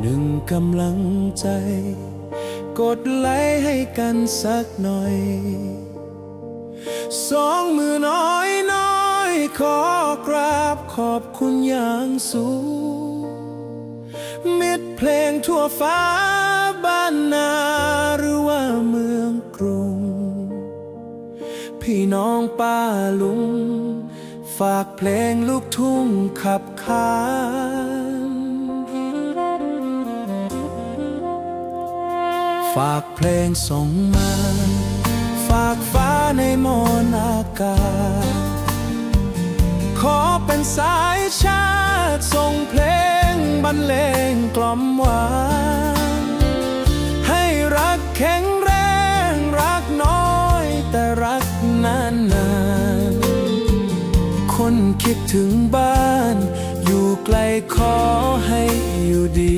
หนึ่งกำลังใจ กดไลค์ให้กันสักหน่อย สองมือน้อยน้อยขอกราบขอบคุณอย่างสูงมิตรเพลงทั่วฟ้าบ้านนาหรือว่าเมืองกรุง พี่น้องป้าลุง ฝากเพลงลูกทุ่งขับขาน ฝากเพลงส่งมา ฝากฟ้าในมนอากาศ ขอเป็นสายชาติส่งเพลงบรรเลงกล่อมหวานให้รักแข็งแรงรักน้อยแต่รักนานนานคนคิดถึงบ้าน อยู่ไกลขอให้อยู่ดี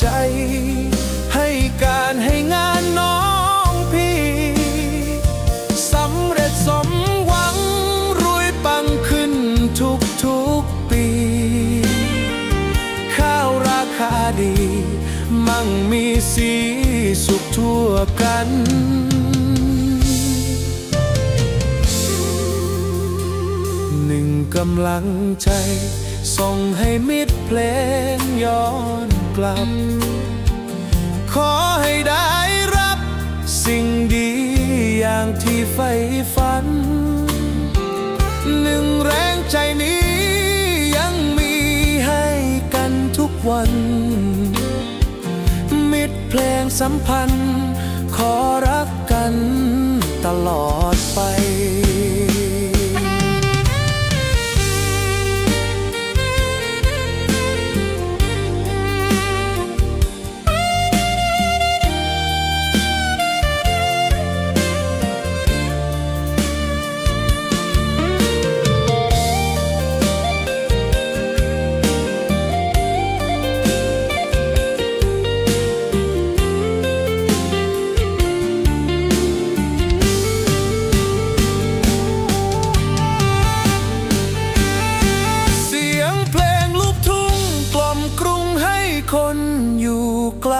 ใจ ให้การให้งานน้องพี่ สำเร็จสมหวังรวยปังขึ้นทุกทุกปี ข้าวราคาดี มั่งมีสีสุขทั่วกันหนึ่งกำลังใจ ส่งให้มิตรเพลงย้อนกลับ ขอให้ได้รับสิ่งดีอย่างที่ใฝ่ฝัน หนึ่งแรงใจนี้ยังมีให้กันทุกวัน มิตรเพลงสัมพันธ์ ขอรักกันตลอดไป อยู่ไกล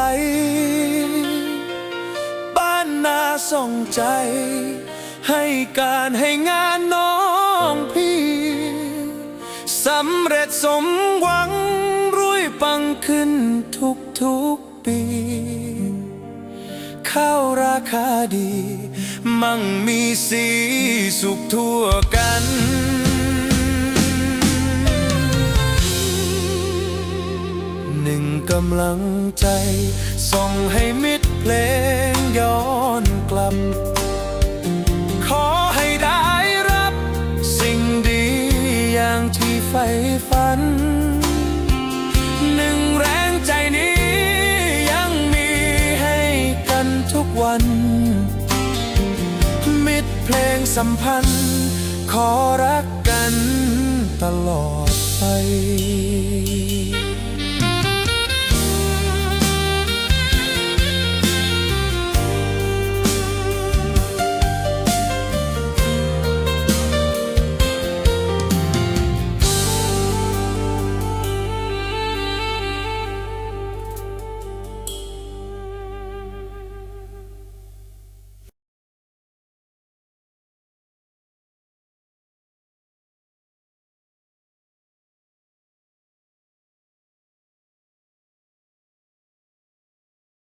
บ้านนาส่งใจ ให้การให้งานน้องพี่สำเร็จสมหวังรวยปังขึ้นทุกทุกปี ข้าวราคาดี มั่งมีสีสุขทั่วกัน หนึ่งกำลังใจ ส่งให้มิตรเพลงย้อนกลับ ขอให้ได้รับสิ่งดีอย่างที่ใฝ่ฝัน หนึ่งแรงใจนี้ยังมีให้กันทุกวัน มิตรเพลงสัมพันธ์ ขอรักกันตลอดไป